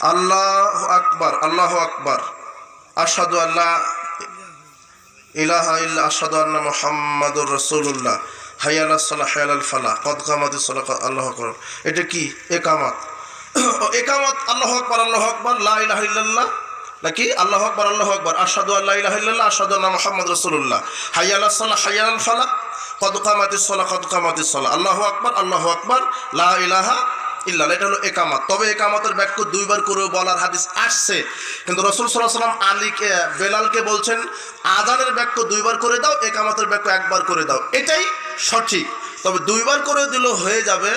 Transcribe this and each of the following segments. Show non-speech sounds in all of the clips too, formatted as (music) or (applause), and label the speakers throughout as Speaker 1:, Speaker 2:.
Speaker 1: আল্লাহ আকবার আল্লাহ আকবার। আসাদু আল্লাহ ইলাহা আসাদু আন্না মোহাম্মদুর রসুল্লাহ হাইয়াল সাল্লাহ হায়াল ফালাহ কদ কামাতি সাল্লাহ আল্লাহ আকবর। এটা কি? একামাত। একামত, (coughs) আল্লাহ আকবর আল্লাহ আকবর, লা ইলাহা ইল্লাল্লাহ। নাকি? আল্লাহ আকবর আল্লাহ আকবর। আসাদু আল্লাহ ইলাহা ইল্লাল্লাহ আসাদু আন্না মোহাম্মদ রসুল্লাহ হাইয়াল সাল্লাহ হাইয়াল ফালাহ কদ কামাতি সাল্লাহ কদ কামাতি সাল্লাহ আল্লাহ আকবর আল্লাহ আকবর, লা ইলাহা ইল্লাল এটা হলো একামত। তবে একামতের বাক্য দুইবার করে বলার হাদিস আসছে। কিন্তু রসুল সাল্লাহ সাল্লাম আলীকে, বেলালকে বলছেন, আজানের বাক্য দুইবার করে দাও, একামতের বাক্য একবার করে দাও। এটাই সঠিক। তবে দুইবার করে দিলেও হয়ে যাবে।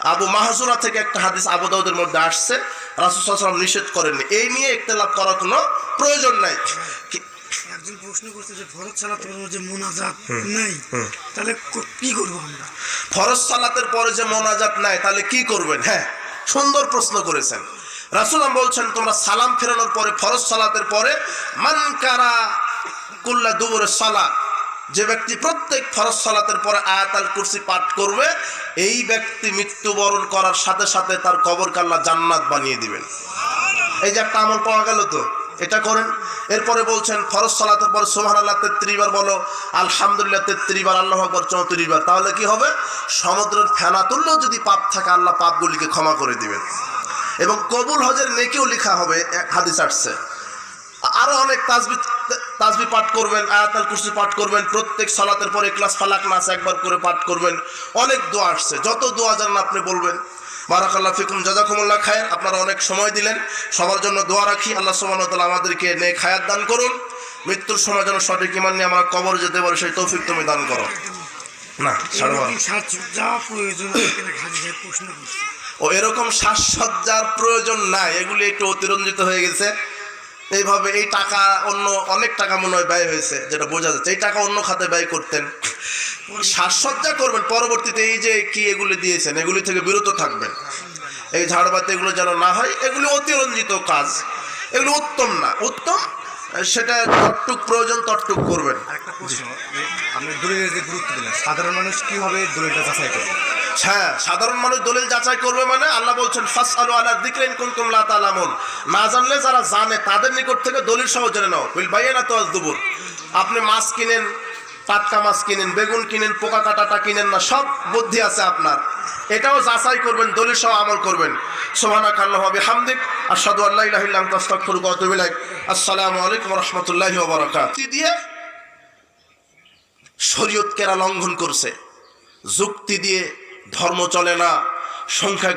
Speaker 1: আবু মাহজুরা থেকে একটা হাদিস আবু দাউদের মধ্যে আসছে। রাসুল সাল্লাম নিষেধ করেননি। এই নিয়ে ইখতলাফ করার কোনো প্রয়োজন নাই।
Speaker 2: একজন প্রশ্ন করছে যে ভরত সালাতের মধ্যে মোনাজাত নাই তাহলে কি করব আমরা?
Speaker 1: ফরজ সালাতের পরে যে মোনাজাত নাই তাহলে কি করবেন? হ্যাঁ সুন্দর প্রশ্ন করেছেন। রাসুলাম বলছেন তোমরা সালাম ফেরানোর পরে ফরজ সালাতের পরে মানকারা কুল্লা দুবুরে সালা যে ব্যক্তি প্রত্যেক ফরজ সালাতের পরে আয়াতাল কুরসি পাঠ করবে এই ব্যক্তি মৃত্যুবরণ করার সাথে সাথে তার কবর কাল্লা জান্নাত বানিয়ে দিবেন। এই যে একটা আমল পাওয়া গেল তো? এটা করেন। এরপরে বলছেন, ফরজ সালাতের পরে সোহান আল্লাহ তেত্রিশ বার বলো, আলহামদুলিল্লাহ তেত্রিশ বার, আল্লাহ আকবর চৌত্রিশ বার। তাহলে কি হবে? সমুদ্রের ফেনা তুললেও যদি পাপ থাকে, আল্লাহ পাপগুলিকে ক্ষমা করে দিবেন। এবং কবুল হজের নেকেও লেখা হবে, এক হাদিস আসছে। আরও অনেক তাজবি তাজবি পাঠ করবেন, আয়াতাল কুরসি পাঠ করবেন, প্রত্যেক সালাতের পরে ক্লাস ফালাক নাস একবার করে পাঠ করবেন। অনেক দোয়া আসছে। যত দোয়া জানেন আপনি বলবেন বারাকাল্লাহ ফিকুম, জাজাকুমুল্লাহ খায়ের। আপনারা অনেক সময় দিলেন। সবার জন্য দোয়া রাখি। আল্লাহ ওয়া তাআলা আমাদেরকে নে খায়াত দান করুন। মৃত্যুর সময় যেন সঠিক ইমান নিয়ে আমরা কবর যেতে পারি, সেই তৌফিক তুমি দান করো। না। ও, এরকম সাজসজ্জার প্রয়োজন নাই। এগুলি একটু অতিরঞ্জিত হয়ে গেছে। এইভাবে এই টাকা অন্য অনেক টাকা মনে হয় ব্যয় হয়েছে, যেটা বোঝা যাচ্ছে। এই টাকা অন্য খাতে ব্যয় করতেন। সাজসজ্জা করবেন। পরবর্তীতে এই যে কি এগুলি দিয়েছেন এগুলি থেকে বিরত থাকবেন। এই ঝাড়বাতি এগুলো যেন না হয় এগুলি অতিরঞ্জিত কাজ। এগুলো উত্তম না। উত্তম? সেটা তটটুক প্রয়োজন তটটুক করবেন।
Speaker 3: আরেকটা প্রশ্ন আপনি দলিলের যে গুরুত্ব দিলেন সাধারণ মানুষ কীভাবে দলিলটা যাচাই করবে?
Speaker 1: হ্যাঁ সাধারণ মানুষ দলিল যাচাই করবে মানে আল্লাহ বলছেন ফাস আলু আলা দিকরেন কুনতুম লা তালামুন। না জানলে যারা জানে তাদের নিকট থেকে দলিল সহ জেনে নাও। বিল বাইয়ানা তো আজ দুবুর। আপনি মাছ কিনেন টাটকা মাছ কিনেন, বেগুন কিনেন, পোকা কাটাটা কিনেন না, সব বুদ্ধি আছে আপনার। এটাও যাচাই করবেন দলিল সহ আমল করবেন। সোহানা কাল্লাহ বিহামদিক, আশহাদু আল্লা ইলাহা ইল্লা আনতা আস্তাগফিরুকা ওয়া আতুবু ইলাইক। আসসালামু আলাইকুম রাহমাতুল্লাহি দিয়ে শরীয়ত কেরা লঙ্ঘন করছে। যুক্তি দিয়ে ধর্ম চলে না, সংখ্যা